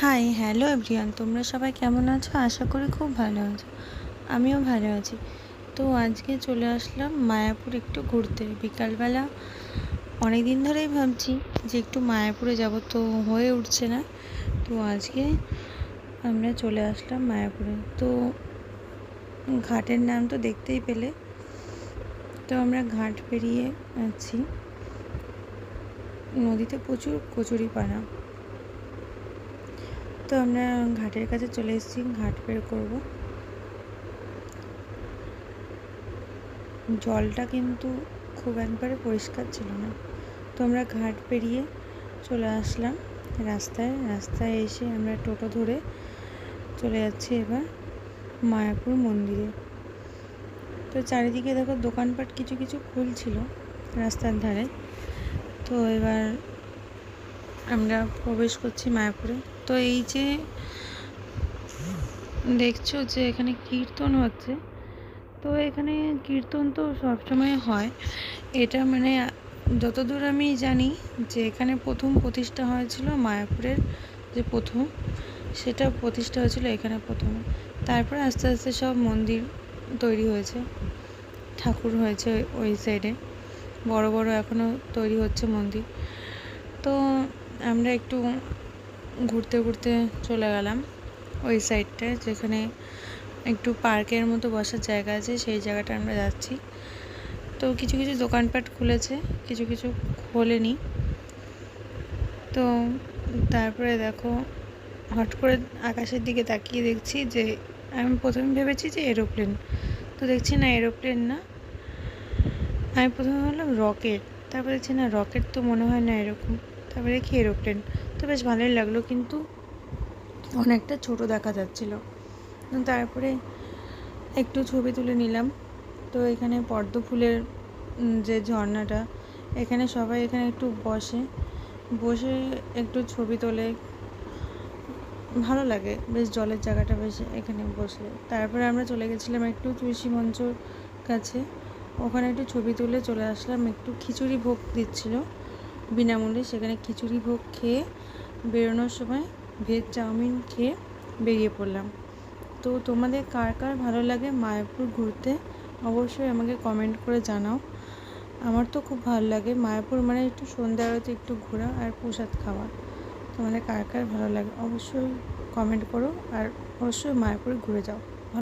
Hi hello everyone তোমরা সবাই কেমন আছো? আশা করি খুব ভালো আছো। আমিও ভালো আছি। তো আজকে চলে আসলাম মায়াপুর একটু ঘুরতে। বিকালবেলা অনেক দিন ধরেই ভাবছি যে একটু মায়াপুরে যাব, তো হয়ে উঠছে না। তো আজকে আমরা চলে আসলাম মায়াপুরে। তো ঘাটের নাম তো দেখতেই পেলে। তো আমরা ঘাট পেরিয়ে আছি। নদীতে প্রচুর কচুরি পানা তো আমরা ঘাটের কাছে চলে এসেছি, ঘাট বের করব। জলটা কিন্তু খুব একবারে পরিষ্কার ছিল না। তো আমরা ঘাট পেরিয়ে চলে আসলাম রাস্তায়। রাস্তায় এসে আমরা টোটো ধরে চলে যাচ্ছি এবার মায়াপুর মন্দিরে। তো চারিদিকে দেখো দোকানপাট কিছু কিছু খুলছিল রাস্তার ধারে। তো এবার আমরা প্রবেশ করছি মায়াপুরে। তো এই যে দেখছ যে এখানে কীর্তন হচ্ছে। তো এখানে কীর্তন তো সবসময় হয়। এটা মানে যতদূর আমি জানি যে এখানে প্রথম প্রতিষ্ঠা হয়েছিল মায়াপুরের যে প্রথম, সেটা প্রতিষ্ঠা হয়েছিল এখানে প্রথমে। তারপরে আস্তে আস্তে সব মন্দির তৈরি হয়েছে, ঠাকুর হয়েছে ওই সাইডে বড় বড় এখনও তৈরি হচ্ছে মন্দির। তো আমরা একটু ঘুরতে ঘুরতে চলে গেলাম ওই সাইডটায় যেখানে একটু পার্কের মতো বসার জায়গা আছে, সেই জায়গাটা আমরা যাচ্ছি। তো কিছু কিছু দোকানপাট খুলেছে, কিছু কিছু খোলেনি। তো তারপরে দেখো, হট করে আকাশের দিকে তাকিয়ে দেখছি যে, আমি প্রথমে ভেবেছি যে এরোপ্লেন। তো দেখছি না এরোপ্লেন না। আমি প্রথমে ভাবলাম রকেট, তারপরে দেখছি না রকেট তো মনে হয় না এরকম। তারপরে দেখি এরোপ্লেন তো বেশ ভালোই লাগল, কিন্তু অনেকটা ছোট দেখা যাচ্ছিল। তারপরে একটু ছবি তুলে নিলাম। তো এখানে পদ্ম ফুলের যে ঝর্ণাটা, এখানে সবাই এখানে একটু বসে। বসে একটু ছবি তোলে। ভালো লাগে, বেশ জলের জায়গাটা বেশ এখানে বসলে। তারপরে আমরা চলে গেছিলাম একটু তুলসী মঞ্চর কাছে। ওখানে একটু ছবি তুলে চলে আসলাম, একটু খিচুড়ি ভোগ দিচ্ছিল। বিনামূল্যে সেখানে খিচুড়ি ভোগ খেয়ে বেরোনোর সময় ভেজ চাউমিন খেয়ে বেরিয়ে পড়লাম। তো তোমাদের কার কার ভালো লাগে মায়াপুর ঘুরতে অবশ্যই আমাকে কমেন্ট করে জানাও। আমার তো খুব ভালো লাগে। মায়াপুর মানে একটু সন্ধ্যা আরতি, একটু ঘোরা আর প্রসাদ খাওয়া। তোমাদের কার কার ভালো লাগে অবশ্যই কমেন্ট করো আর অবশ্যই মায়াপুরে ঘুরে যাও।